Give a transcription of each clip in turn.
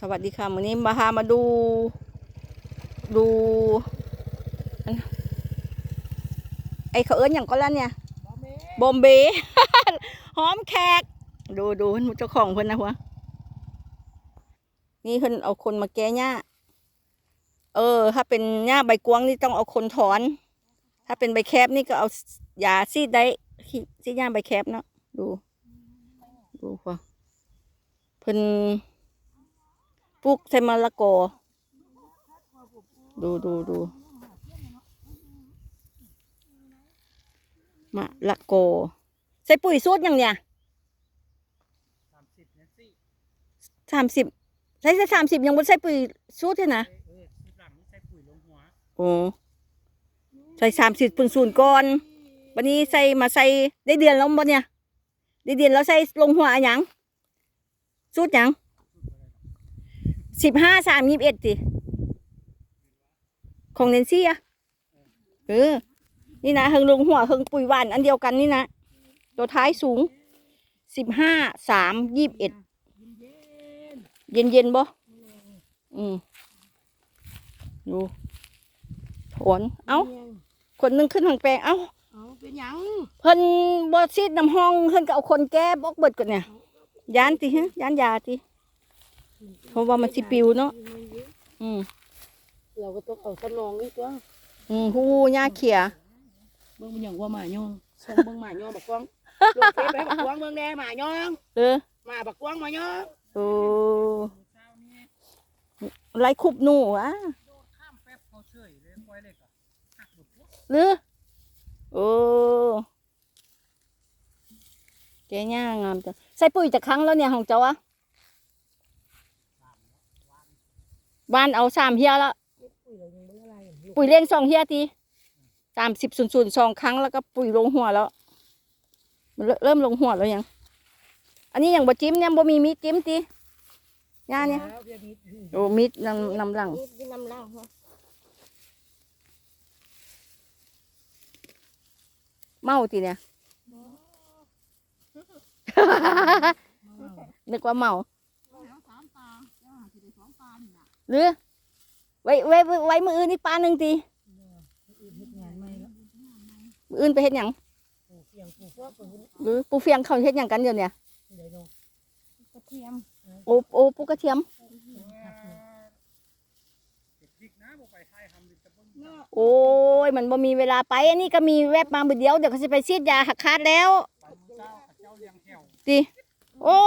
สวัสดีค่ะวันนี้มาพามาดู ดูไอเขาเอิ้นอย่างก็แล้วเนี่ยบอมเบย์หอมแขก ดูดูเจ้าของเพิ่นนะหัวนี่เพิ่นเอาคนมาแก้หญ้าเออ ถ้าเป็นหญ้าใบกวางนี่ต้องเอาคนถอน ถ้าเป็นใบแคบนี่ก็เอายาซีดได้ซีดหญ้าใบแคบเนาะดู ดูหัวเพิ่น ปลูกใส่มะละกอ ดูดูดูมะละกอ ใส่ปุ๋ยสูตรอย่างเนี้ยสามสิบเนี่ยสิสามสิบใส่ใส่สามสิบยังบ่ใส่ปุ๋ยสูตรเลยนะเออสิบหลังนี่ใส่ปุ๋ยลงหัวโอ้ใส่สามสิบปุ่นศูนย์ก่อน วันนี้ใส่มาใส่ได้เดือนแล้วบ่เนี่ย ได้เดือนแล้วใส่ลงหัวอะหยังสูตรหยัง สิบห้าสามยี่สิบเอ็ดติของเนนซี่อะเออ นี่นะเฮิงลงหัวเฮิงปุ๋ยหวานอันเดียวกันนี่นะ ตัวท้ายสูงสิบห้าสามยี่สิบเอ็ดเย็นเย็นๆบ่อืมดูผลเอ้าคนหนึงขึ้นทางแปลงเอ้าเอาเป็นหยังเพิ่นบ่ซีดน้ำห้องเพิ่นก็เอาคนแก้บกเบิดก่อนเนี่ยยานติฮะยานยาติ เพราะว่ามันสิปิวเนาะอืมเราก็ต้องเอาสนองนี่ตัวอืมฮู้หญ้าเขียเบิ่งมันหยังว่าหมาย่องส่งเบิ่งหมาย่องบักกวางลงเฟซไปให้บักกวางเบิ่งแน่หมาย่องเออหมาบักกวางหมาย่องโอ้ไรคุบหนูอะข้ามแป๊บเขาเฉยเลยปล่อยเลยก็หักหมดพวกหรือโอ้แกหญ้างามจังใส่ปุ๋ยจากครั้งแล้วเนี่ยของเจ้าอะ บ้านเอาสามเฮียแล้วปุ๋ยเรายังบ่ละลายลูกปุ๋ยเลี้ยงสองเฮียทีสามสิบศูนย์ศูนย์สองครั้งแล้วก็ปุ๋ยลงหัวแล้ว มันเริ่มเริ่มลงหัวแล้วยัง อันนี้ยังบ่จิ้มเนี่ยบ่มีมีดจิ้มตีย่าเนี่ยแล้วเดี๋ยวนี้โอ้มีดนำนำหลังนี่น้ำล่างเหรอเมาตีเนี่ยนึกว่าเมา หรือไว้ไว้ไว้ไว้มืออื่นนี่ปลาหนึ่งตีเฮ็ดงานใหม่แล้วมืออื่นไปเฮ็ดหยังปลูกเฟียงปลูกพวกปลูกหรือปูเฟียงเขาเฮ็ดหยังกันเดี๋ยวเนี่ยเดี๋ยวเนาะกระเทียมโอ้โอ้ปูกระเทียมเด็กพริกนะบอกไปให้ทำดิตะบนเนาะโอ้ยมันบ่มีเวลาไป อันนี้ก็มีแวบมามือเดียวเดี๋ยวเขาจะไปซีดยาหักคาดแล้วไปมือเจ้ากับเจ้าเลี้ยงแหวติโอ้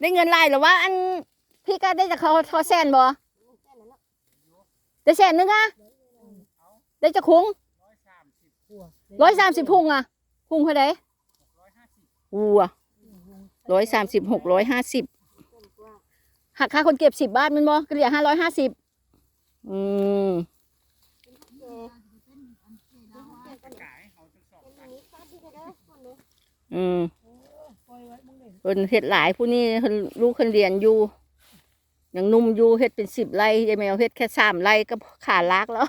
ได้เงินหลายเหรือว่าอันพี่ก็ได้จากเขาทอแสนบ่ ได้แสนนึงอะได้จะคุ้งร้อยสามสิบปัวร้อยสามสิบพุงอะพุงเท่าไดร้อยห้าสิบวัวร้อยสามสิบหกร้อยห้าสิบหักค่าคนเก็บสิบบาทแมันบ่ก็เหลือห้าร้อยห้าสิบอืมขายให้เขาจังสองตันอืมปล่อยไว้มึงเด้เพิ่นเฮ็ดหลายผู้นี้เพิ่นลูกเพิ่นเรียนอยู่ ยังหนุ่มอยู่เฮ็ดเป็นสิบไร่ยายแมวเฮ็ดแค่สามไร่ก็ขาลากแล้ว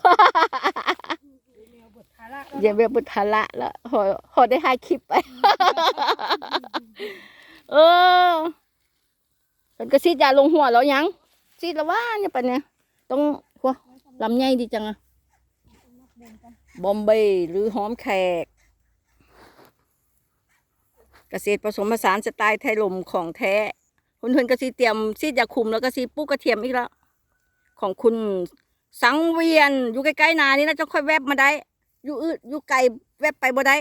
แมวเบิดภาระแล้วเดี๋ยวเบียบุตรละแล้วพอพอได้ถ่ายคลิปไปเออมันก็ซีดยาลงหัวแล้วยังซีดแล้วว่าเนี่ยปะเนี่ยต้องหัวลำไยดีจังอะบอมเบย์หรือหอมแขก เกษตรผสมผสานสไตล์ไทยลมของแท้ คุณเพิ่นก็ซีเตรียมซีดยาคุมแล้วก็ซีปลูกกระเทียมอีกแล้ว ของคุณสังเวียนอยู่ใกล้ๆนานี่นะจะค่อยแวบมาได้ อยู่อืดอยู่ไกลแวบไปบ่ได้